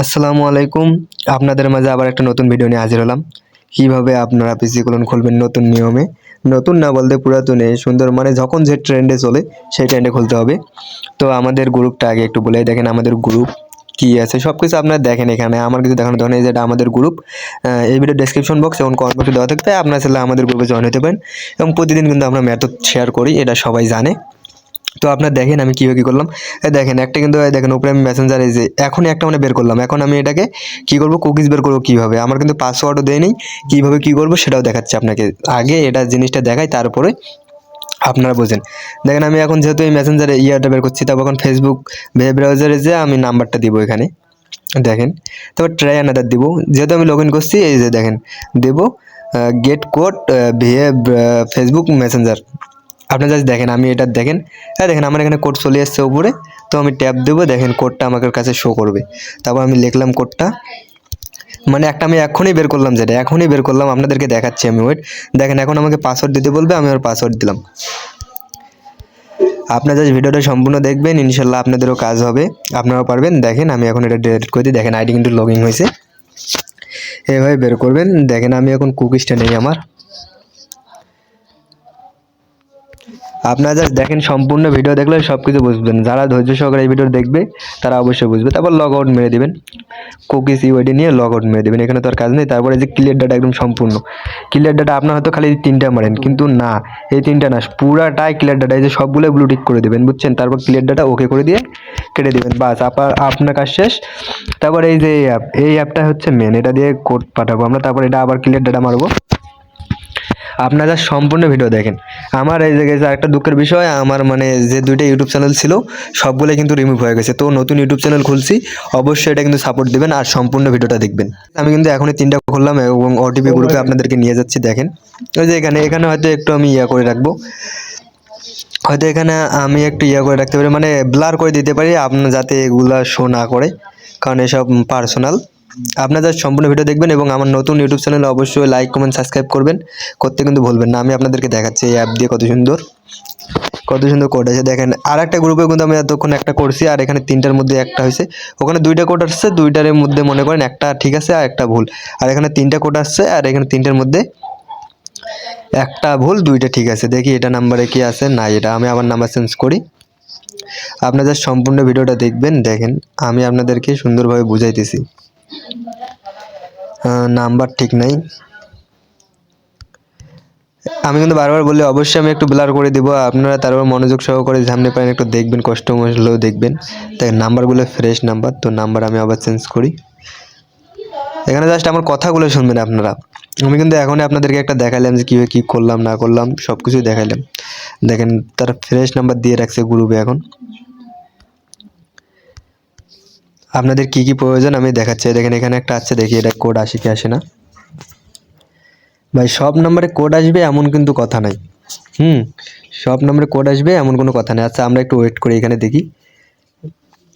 আসসালামু আলাইকুম। আপনাদের মাঝে আবার একটা নতুন ভিডিও নিয়ে হাজির হলাম। কীভাবে আপনারা পিসি কলন খুলবেন নতুন নিয়মে? নতুন না বলতে পুরাতনে সুন্দর মানে যখন যে ট্রেন্ডে চলে, সেই ট্রেন্ডে খুলতে হবে। তো আমাদের গ্রুপটা আগে একটু বলে দেখেন, আমাদের গ্রুপ কি আছে? সব কিছু আপনারা দেখেন এখানে। আমার কিছু দেখানো নেই যেটা আমাদের গ্রুপ এই ভিডিও ডেসক্রিপশন বক্স এবং কমেন্ট দেওয়া থাকবে। আপনারা চাইলে আমাদের গ্রুপে জয়েন হতে পারেন। এবং প্রতিদিন কিন্তু আমরা মেথড শেয়ার করি, এটা সবাই জানে। তো আপনার দেখেন আমি কীভাবে কী করলাম? দেখেন, একটা কিন্তু দেখেন, উপরে আমি মেসেঞ্জার যে, এখনই একটা মানে বের করলাম। এখন আমি এটাকে কী করব? কুকিজ বের করব কীভাবে? আমার কিন্তু পাসওয়ার্ডও দেয় নেই কীভাবে কী করব সেটাও দেখাচ্ছে আপনাকে। আগে এটা জিনিসটা দেখাই, তারপরে আপনারা বোঝেন। দেখেন, আমি এখন যেহেতু এই মেসেঞ্জারে ইয়ারটা বের করছি, তারপর এখন ফেসবুক ভেব ব্রাউজারে যে আমি নাম্বারটা দিব এখানে। দেখেন, তারপর ট্রাই আনাদার দিব। যেহেতু আমি লগ ইন করছি, এই যে দেখেন, দেব get code via Facebook messenger আপনি জাস্ট দেখেন, আমি এটা দেখেন। হ্যাঁ দেখেন, আমার এখানে কোড চলে এসছে উপরে, তো আমি ট্যাপ দেবো, দেখেন কোডটা আমার কাছে শো করবে। তারপর আমি লিখলাম কোডটা মানে একটা আমি এখনই বের করলাম যেটা, এখনই বের করলাম, আপনাদেরকে দেখাচ্ছি আমি ওয়েট দেখেন, এখন আমাকে পাসওয়ার্ড দিতে বলবে, আমি ওর পাসওয়ার্ড দিলাম। আপনারা জাস্ট ভিডিওটা সম্পূর্ণ দেখবেন, ইনশাল্লাহ আপনাদেরও কাজ হবে। আপনারাও পারবেন, দেখেন, আমি এখন এটা ডিলিট করে দিই। দেখেন আইডি কিন্তু লগইন হয়েছে। এভাবে বের করবেন। দেখেন, আমি এখন কুকিজটা নেই আমার। আপনারা জাস্ট দেখেন সম্পূর্ণ ভিডিও দেখলে সব কিছু বুঝবেন। যারা ধৈর্য সহকারে এই ভিডিও দেখবে, তারা অবশ্যই বুঝবে। তারপর লগ আউট মেরে দেবেন। কুকিজ ইউআইডি নিয়ে লগ আউট মেরে দেবেন। এখানে তো আর কাজ নেই। তারপরে যে ক্লিয়ার ডাটা একদম সম্পূর্ণ। ক্লিয়ার ডাটা আপনার হয়তো খালি তিনটা মারেন, কিন্তু না, এই তিনটা না, পুরাটাই ক্লিয়ার ডাটা এই যে সবগুলো ব্লু টিক করে দেবেন, বুঝছেন? তারপর ক্লিয়ার ডাটা ওকে করে দিয়ে কেটে দেবেন। বাস আপনার আপনার কাজ শেষ। তারপর এই যে এই অ্যাপ এই অ্যাপটা হচ্ছে মেন এটা দিয়ে কোড পাঠাবো আমরা। তারপর এটা আবার ক্লিয়ার ডাটা মারবো। আপনারা সম্পূর্ণ ভিডিও দেখেন। আমার এই জায়গায় একটা দুঃখের বিষয়, আমার মানে যে দুইটা ইউটিউব চ্যানেল ছিল সবগুলো কিন্তু রিমুভ হয়ে গেছে। তো নতুন ইউটিউব চ্যানেল খুলছি, অবশ্যই এটা কিন্তু সাপোর্ট দেবেন আর সম্পূর্ণ ভিডিওটা দেখবেন। আমি কিন্তু এখনই তিনটা খুললাম এবং ওটিপি গ্রুপে আপনাদেরকে নিয়ে যাচ্ছি, দেখেন। ওই যে এখানে এখানে হয়তো একটু আমি ইয়া করে রাখব। হয়তো এখানে আমি একটু ইয়া করে রাখতে পারি মানে ব্লার করে দিতে পারি, আপনার যাতে এগুলা শো না করে, কারণ এসব পার্সোনাল আপনারা জাস্ট সম্পূর্ণ ভিডিও দেখবেন এবং আমার নতুন ইউটিউব চ্যানেলে অবশ্যই লাইক কমেন্ট সাবস্ক্রাইব করবেন। করতে কিন্তু ভুলবেন না। আমি আপনাদেরকে দেখাচ্ছি এই অ্যাপ দিয়ে কত সুন্দর। কত সুন্দর কোড আছে। দেখেন আর একটা গ্রুপে কিন্তু আমি এতক্ষণ একটা করছি, আর এখানে তিনটার মধ্যে একটা হয়েছে। ওখানে দুইটা কোড আসছে, দুইটার মধ্যে মনে করেন একটা ঠিক আছে আর একটা ভুল। আর এখানে তিনটা কোড আসছে, আর এখানে তিনটার মধ্যে একটা ভুল, দুইটা ঠিক আছে। দেখি এটা নাম্বারে কি আছে? না এটা আমি আবার নাম্বার চেঞ্জ করি। আপনাদের সম্পূর্ণ ভিডিওটা দেখবেন, দেখেন, আমি আপনাদেরকে সুন্দরভাবে বুঝাইতেছি। নাম্বার ঠিক নাই। আমি কিন্তু বারবার বলি অবশ্যই আমি একটু ব্লার করে দিব, আপনারা তারপর মনোযোগ সহকারে সামনে পারেন, একটু দেখবেন, কষ্ট মশলেও দেখবেন। তাই নাম্বারগুলো ফ্রেশ নাম্বার, তো নাম্বার আমি আবার চেঞ্জ করি। এখানে জাস্ট আমার কথাগুলো শুনবেন আপনারা। আমি কিন্তু এখনই আপনাদেরকে একটা দেখালাম যে কীভাবে কী করলাম, না করলাম সব কিছুই দেখালাম দেখেন, তার ফ্রেশ নাম্বার দিয়ে রাখছে গ্রুপে এখন। আপনাদের কি কি প্রয়োজন আমি দেখাচ্ছি। দেখেন, এখানে একটা আছে, দেখি, এটা কোড আসে কি আসে না। ভাই, সব নম্বরে কোড আসবে এমন কিন্তু কথা নাই। হুম, সব নম্বরে কোড আসবে এমন কোনো কথা নেই। আচ্ছা আমরা একটু ওয়েট করি, এখানে দেখি।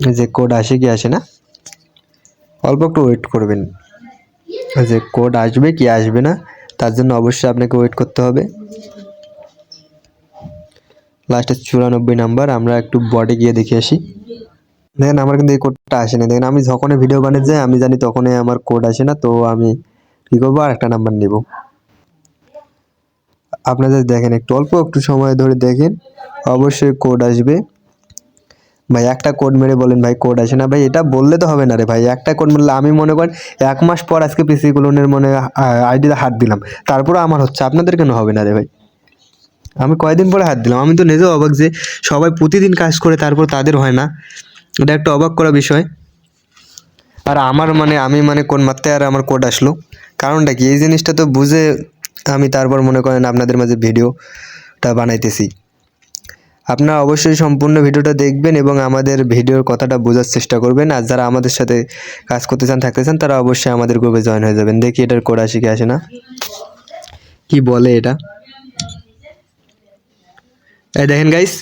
যে কোড আসে কি আসে না। অল্প একটু ওয়েট করবেন। যে কোড আসবে কি আসবে না, তার জন্য অবশ্যই আপনাকে ওয়েট করতে হবে। লাস্টে চুরানব্বই নাম্বার আমরা একটু বডি গিয়ে দেখে আসি। দেখেন, আমার কিন্তু এই কোডটা আসে না। দেখেন আমি যখনই ভিডিও বানিয়ে যাই, আমি জানি তখনই আমার কোড আসে না, তো আমি কী করব? আর একটা নাম্বার নিব আপনাদের দেখেন একটু অল্প একটু সময় ধরে দেখেন, অবশ্যই কোড আসবে। ভাই, একটা কোড মেরে বলেন ভাই কোড আসে না। ভাই, এটা বললে তো হবে না রে ভাই। একটা কোড বললে আমি মনে করেন এক মাস পর আজকে পিসি কুলনের মনে আইডিতে হাত দিলাম। তারপরে আমার হচ্ছে, আপনাদের কেন হবে না রে ভাই? আমি কয়দিন পরে হাত দিলাম? আমি তো নিজেও অবাক যে সবাই প্রতিদিন কাজ করে, তারপর তাদের হয় না। এটা একটা অবাক করা বিষয়। আর আমার মানে আমি মানে কোন মাত্রায় আর আমার কোড আসলো? কারণটা কি? এই জিনিসটা তো বুঝে আমি তারপর মনে করেন আপনাদের মাঝে ভিডিওটা বানাইতেছি। আপনারা অবশ্যই সম্পূর্ণ ভিডিওটা দেখবেন এবং আমাদের ভিডিওর কথাটা বোঝার চেষ্টা করবেন। আর যারা আমাদের সাথে কাজ করতে চান, থাকতে চান, তারা অবশ্যই আমাদের গ্রুপে জয়েন হয়ে যাবেন। দেখি এটার কোড আসে কি আসে না। কি বলে এটা? এই দেখেন গাইস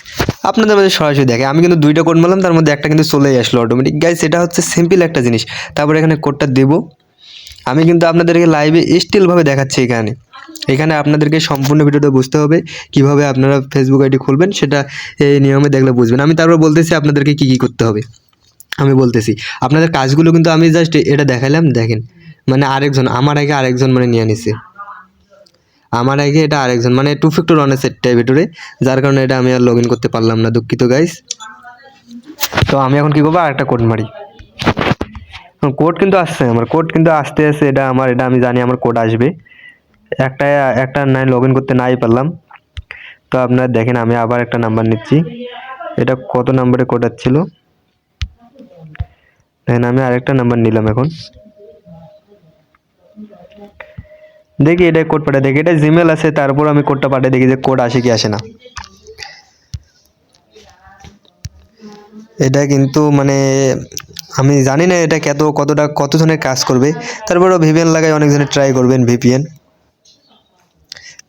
আপনাদের মধ্যে সরাসরি দেখে। আমি কিন্তু দুইটা কোড মারলাম, তার মধ্যে একটা কিন্তু চলেই আসলো অটোমেটিক গাইস এটা হচ্ছে সিম্পল একটা জিনিস। তারপরে এখানে কোডটা দেবো। আমি কিন্তু আপনাদেরকে লাইভে স্টিলভাবে দেখাচ্ছি এখানে। এখানে আপনাদেরকে সম্পূর্ণ ভিডিওটা বুঝতে হবে, কীভাবে আপনারা ফেসবুক আইডি খুলবেন, সেটা এই নিয়মে দেখলে বুঝবেন। আমি তারপর বলতেছি আপনাদেরকে কী কী করতে হবে। আমি বলতেছি, আপনাদের কাজগুলো কিন্তু আমি জাস্ট এটা দেখালাম, দেখেন। মানে আরেকজন, আমার আগে আরেকজন মানে নিয়ে নিছে। আমার আগে এটা আরেকজন মানে টু ফ্যাক্টর ওয়ানের সেটটাই ভিতরে যার কারণে এটা আমি আর লগ ইন করতে পারলাম না, দুঃখিত গাইস তো আমি এখন কী করব? আরেকটা কোড মারি। কোড কিন্তু আসছে, আমার কোড কিন্তু আসতে আসতে এটা আমার, এটা আমি জানি আমার কোড আসবে। একটা একটা নাই লগ ইন করতে নাই পারলাম। তো আপনারা দেখেন, আমি আবার একটা নাম্বার নিচ্ছি। এটা কত নাম্বারে কোড আসছিল? দেখেন, আমি আরেকটা নাম্বার নিলাম এখন। দেখি এটা কোড পাঠাই, দেখি এটা জিমেল আছে, তারপর আমি কোডটা পাঠাই, দেখি যে কোড আসে কি আসে না। এটা কিন্তু মানে আমি জানি না এটা কত, কতটা, কত কতজনের কাজ করবে। তারপরেও ভিপিএন লাগাই অনেকজনে ট্রাই করবেন ভিপিএন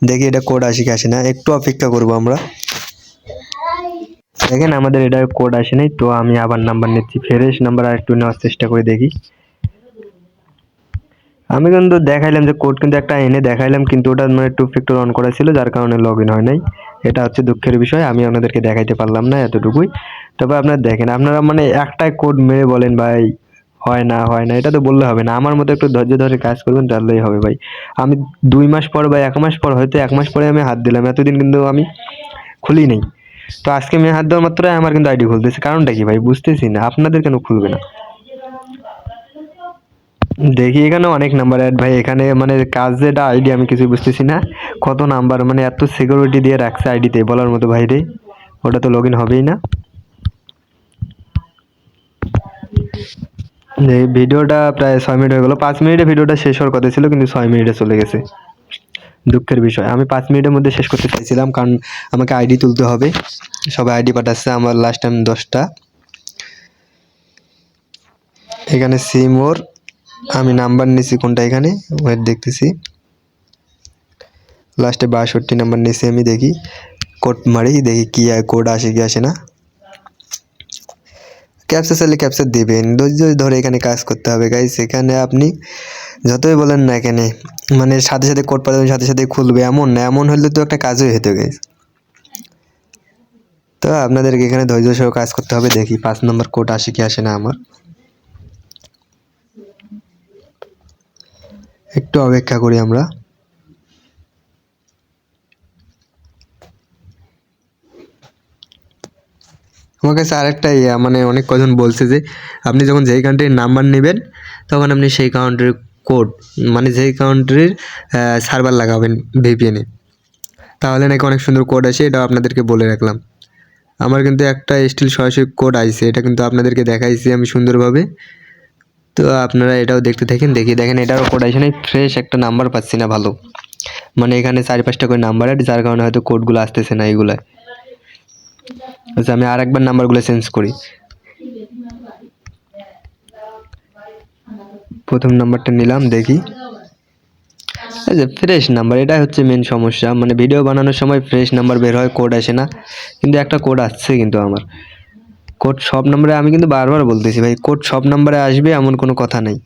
দেখি এটা কোড আসে কি আসে না, একটু অপেক্ষা করব আমরা। দেখেন আমাদের এটা কোড আসে নাই, তো আমি আবার নাম্বার নিচ্ছি ফ্রেশ নাম্বার আর একটু নেওয়ার চেষ্টা করে দেখি। আমি কিন্তু দেখাইলাম যে কোড কিন্তু একটা এনে দেখাইলাম, কিন্তু ওটা মানে টু ফ্যাক্টর অন করা ছিল, যার কারণে লগ ইন হয় নাই। এটা হচ্ছে দুঃখের বিষয়, আমি আপনাদেরকে দেখাইতে পারলাম না এতটুকুই। তবে আপনারা দেখেন, আপনারা মানে একটাই কোড মেরে বলেন, ভাই, হয় না হয় না, এটা তো বললে হবে না। আমার মতো একটু ধৈর্য ধরে কাজ করবেন, তাহলেই হবে ভাই। আমি দুই মাস পর বা এক মাস পর, হয়তো এক মাস পরে আমি হাত দিলাম, এতদিন কিন্তু আমি খুলি নেই। তো আজকে আমি হাত দেওয়ার মাত্রই আমার কিন্তু আইডি খুলতেছে। কারণটা কি ভাই? বুঝতেছি না। আপনাদের কেন খুলবে না? দেখি এখানে অনেক নাম্বার অ্যাড ভাই, এখানে মানে কাজ যেটা আইডি আমি কিছু বুঝতেছি না। কত নাম্বার মানে এত সিকিউরিটি দিয়ে রাখছে আইডিতে বলার মতো ভাই রে। ওটা তো লগ ইন হবেই না। ভিডিওটা প্রায় ছয় মিনিট হয়ে গেলো। পাঁচ মিনিটে ভিডিওটা শেষ হওয়ার কথা ছিল, কিন্তু ছয় মিনিটে চলে গেছে। দুঃখের বিষয়। আমি পাঁচ মিনিটের মধ্যে শেষ করতে চাইছিলাম, কারণ আমাকে আইডি তুলতে হবে। সবাই আইডি পাঠাচ্ছে, আমার লাস্ট টাইম দশটা। এখানে সিম ওর আমি নাম্বার নিছি কোনটা এখানে? ওয়েট দেখতেছি। লাস্টে বাষট্টি নাম্বার নিছি আমি, দেখি। কোড মারি, দেখি কি কোড আসে কি আসে না। ক্যাপচা চাইলে ক্যাপচা দেবেন। ধৈর্য ধরে এখানে কাজ করতে হবে। গাইস, এখানে আপনি যতই বলেন না এখানে মানে সাথে সাথে কোড পাঠাবেন, সাথে সাথে খুলবে। এমন না, এমন হলে তো একটা কাজই হতো গাইস। তো আপনাদেরকে এখানে ধৈর্য সহ কাজ করতে হবে। দেখি পাঁচ নম্বর কোড আসে কি আসে না আমার। একটু অপেক্ষা করি আমরা। আমার কাছে আরেকটা ইয়া মানে অনেক কজন বলছে যে, আপনি যখন যেই কান্ট্রির নাম্বার নেবেন, তখন আপনি সেই কাউন্ট্রির কোড মানে যেই কাউন্ট্রির সার্ভার লাগাবেন ভিপিএনে তাহলে নাকি অনেক সুন্দর কোড আসে, এটাও আপনাদেরকে বলে রাখলাম। আমার কিন্তু একটা স্টিল সরাসরি কোড আইছে, এটা কিন্তু আপনাদেরকে দেখাইছি আমি সুন্দরভাবে। তো আপনারা এটাও দেখতে থাকেন দেখি দেখেন এটারও নাই ফ্রেশ একটা নাম্বার পাচ্ছি না ভালো। মানে এখানে চারি পাঁচটা করে নাম্বার আছে যার কারণে হয়তো কোডগুলো আসতেছে না এইগুলায়। আচ্ছা আমি আর একবার নাম্বারগুলো চেঞ্জ করি। প্রথম নাম্বারটা নিলাম, দেখি। আচ্ছা ফ্রেশ নাম্বার এটাই হচ্ছে মেন সমস্যা। মানে ভিডিও বানানোর সময় ফ্রেশ নাম্বার বের হয় কোড আসে না। কিন্তু একটা কোড আসছে কিন্তু আমার। কোড সব নাম্বারে আমি কিন্তু বারবার বলতেছি ভাই, কোড সব নাম্বারে আসবে এমন কোনো কথা নেই।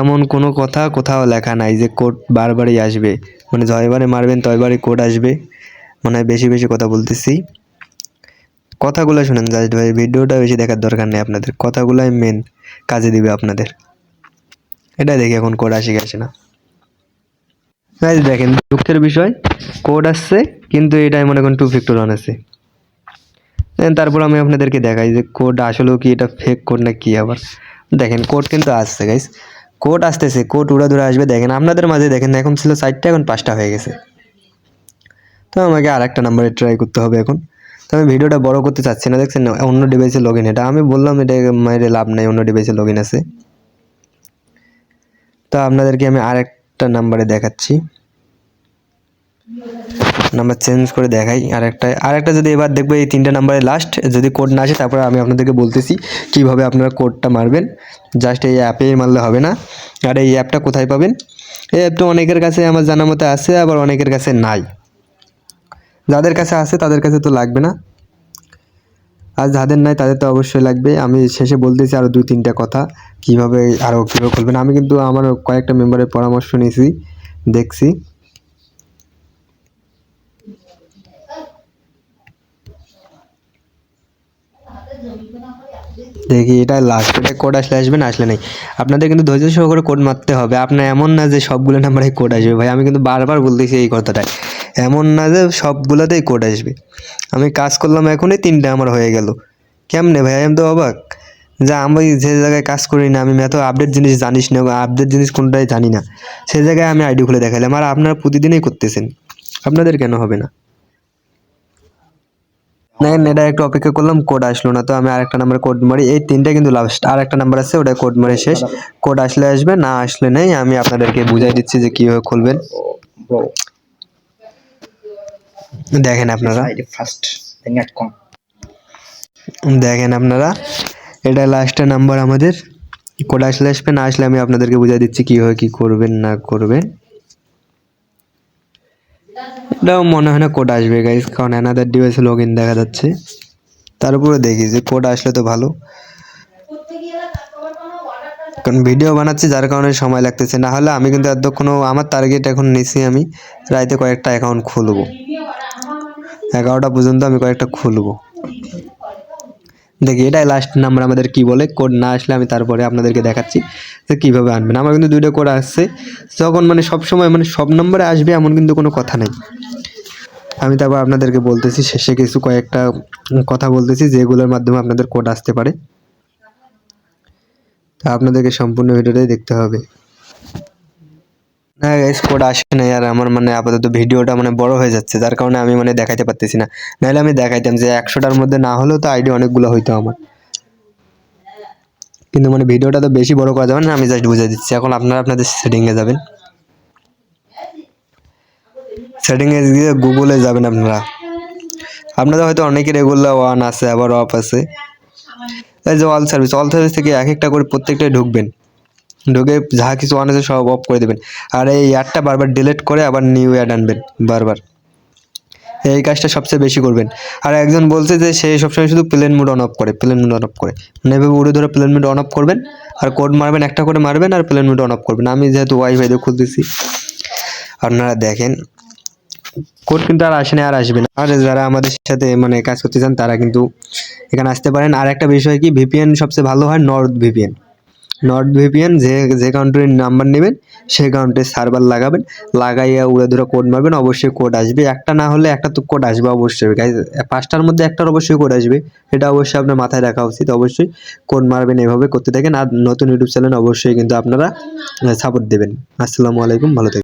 এমন কোনো কথা কোথাও লেখা নাই যে কোড বারবারই আসবে। মানে জয়বারে মারবেন তয়বারই কোড আসবে। মানে বেশি বেশি কথা বলতেছি। কথাগুলো শুনেন জাস্ট ভাই, ভিডিওটা বেশি দেখার দরকার নেই আপনাদের। কথাগুলোই মেন কাজে দিবে আপনাদের। এটা দেখি এখন কোড আসে গেছে না। দেখেন দুঃখের বিষয়, কোড আসছে, কিন্তু এটাই মনে করেন টু ফ্যাক্টর অন আছে। তারপর আমি আপনাদেরকে দেখাই যে কোড আসলেও কি এটা ফেক কোড না কি আবার। দেখেন কোড কিন্তু আসছে গাইজ কোড আসতেছে কোড উড়া দূরে আসবে। দেখেন, আপনাদের মাঝে দেখেন, এখন ছিল চারটা, এখন পাঁচটা হয়ে গেছে। তো আমাকে আর একটা নাম্বারে ট্রাই করতে হবে এখন। তো আমি ভিডিওটা বড় করতে চাচ্ছি না, দেখছেন? অন্য ডিভাইসে লগ ইন এটা আমি বললাম, এটা মায়ের লাভ নেই, অন্য ডিভাইসে লগ ইন আছে। তো আপনাদেরকে আমি আর একটা নাম্বারে দেখাচ্ছি। নাম্বার চেঞ্জ করে দেখাই। আর একটা আর একটা যদি এবার দেখব এই তিনটে নাম্বারে লাস্ট যদি কোড না আসে, তারপরে আমি আপনাদেরকে বলতেছি কীভাবে আপনারা কোডটা মারবেন। জাস্ট এই অ্যাপে মারলে হবে না। আর এই অ্যাপটা কোথায় পাবেন? এই অ্যাপটা অনেকের কাছে আমার জানা মতো আছে, আবার অনেকের কাছে নাই। যাদের কাছে আছে, তাদের কাছে তো লাগবে না। আর যাদের নাই, তাদের তো অবশ্যই লাগবে। আমি শেষে বলতেছি আরও দুই, তিনটা কথা, কীভাবে আরও কীভাবে খুলবেন আমি কিন্তু আমার কয়েকটা মেম্বারের পরামর্শ নিয়েছি, দেখছি। দেখি এটা লাস্ট এটা কোড আসলে আসবে না, আসলে নেই। আপনাদের কিন্তু ধৈর্য সহকারে কোড মারতে হবে। আপনার এমন না যে সবগুলো নাম্বারে কোড আসবে। ভাই, আমি কিন্তু বারবার বলতেছি এই কথাটাই। এমন না যে সবগুলোতেই কোড আসবে। আমি কাজ করলাম এখনই তিনটে আমার হয়ে গেল। কেমনে ভাই? আমি তো অবাক। যা, আমি যে জায়গায় কাজ করি না, আমি এত আপডেট জিনিস জানিস না আপডেট জিনিস কোনটাই জানি না। সেই জায়গায় আমি আইডি খুলে দেখালাম। আর আপনারা প্রতিদিনই করতেছেন। আপনাদের কেন হবে না? না এটা একটু অপেক্ষা করলাম কোড আসলো না। তো আমি আরেকটা নাম্বার কোড মারি। এই তিনটা কিন্তু লাস্ট আর একটা নাম্বার আছে ওটা কোড মারি শেষ। কোড আসলে আসবে না আসলে নেই আমি আপনাদেরকে বুঝাই দিচ্ছি যে কীভাবে খুলবেন। দেখেন আপনারা। দেখেন আপনারা এটা লাস্টের নাম্বার আমাদের। কোড আসলে আসবে না আসলে আমি আপনাদেরকে বুঝাই দিচ্ছি কীভাবে কী করবেন না করবেন। এটাও মনে হয় না কোড আসবে গাইজ কারণ অ্যানাদার ডিভাইসে লগ ইন দেখা যাচ্ছে। তারপরে দেখি যে কোড আসলে তো ভালো। কারণ ভিডিও বানাচ্ছি, যার কারণে সময় লাগতেছে। না হলে আমি কিন্তু এতক্ষণও আমার টার্গেট এখন নিছি আমি, রাইতে কয়েকটা অ্যাকাউন্ট খুলবো। এগারোটা পর্যন্ত আমি কয়েকটা খুলবো। দেখি, এটাই লাস্ট নাম্বার আমাদের কি বলে? কোড না আসলে আমি তারপরে আপনাদেরকে দেখাচ্ছি যে কীভাবে আনবেন। আমার কিন্তু দুইটা কোড আসছে। যখন মানে সব সময় মানে সব নম্বরে আসবে এমন কিন্তু কোনো কথা নেই। আমি তারপর আপনাদেরকে বলতেছি, শেষে কিছু কয়েকটা কথা বলতেছি যেগুলোর মাধ্যমে আপনাদের কোড আসতে পারে। তা আপনাদেরকে সম্পূর্ণ ভিডিওটাই দেখতে হবে। না গাইস কোড আসে না আর আমার মানে আপাতত ভিডিওটা মানে বড় হয়ে যাচ্ছে, যার কারণে আমি মানে দেখাইতে পারতেছি না। নাহলে আমি দেখাইতাম যে একশোটার মধ্যে না হলেও তো আইডি অনেকগুলো হইতো আমার। কিন্তু মানে ভিডিওটা তো বেশি বড় করা যাবে না, আমি জাস্ট বুঝে দিচ্ছি। এখন আপনারা আপনাদের সেটিংয়ে যাবেন। সেটিংয়ে গিয়ে গুগলে যাবেন আপনারা। আপনাদের হয়তো অনেকের এগুলো ওয়ান আছে, আবার অফ আছে। এই যে অল সার্ভিস অল সার্ভিস থেকে এক একটা করে প্রত্যেকটাই ঢুকবেন। ঢুকে যা কিছু অন আছে সব অফ করে দেবেন। আর এই অ্যাডটা বারবার ডিলিট করে আবার নিউ অ্যাড আনবেন, বারবার। এই কাজটা সবচেয়ে বেশি করবেন। আর একজন বলছে যে সে সবসময় শুধু প্লেন মুড অন অফ করে প্লেন মুড অন অফ করে। মানে এভাবে উড়ে ধরে প্লেন মুড অন অফ করবেন, আর কোড মারবেন, একটা করে মারবেন, আর প্লেন মুড অন অফ করবেন। আমি যেহেতু ওয়াইফাই দিয়ে খুলতেছি। আপনারা দেখেন কোড কিন্তু আর আসে না, আর আসবে না। আর যারা আমাদের সাথে মানে কাজ করতে চান, তারা কিন্তু এখানে আসতে পারেন। আর একটা বিষয় কি ভিপিএন সবচেয়ে ভালো হয় নর্থ ভিপিএন নর্থ ভিপিএন যে যে কাউন্টারের নাম্বার নেবেন, সেই কাউন্টারে সার্ভার লাগাবেন, লাগাইয়া উড়ে ধরে কোড মারবেন, অবশ্যই কোড আসবে। একটা না হলে একটা তো কোড আসবে অবশ্যই। পাঁচটার মধ্যে একটার অবশ্যই কোড আসবে। এটা অবশ্যই আপনার মাথায় রাখা উচিত। অবশ্যই কোড মারবেন এভাবে করতে থাকেন। আর নতুন ইউটিউব চ্যানেল অবশ্যই কিন্তু আপনারা সাপোর্ট দেবেন। আসসালামু আলাইকুম, ভালো থাকবেন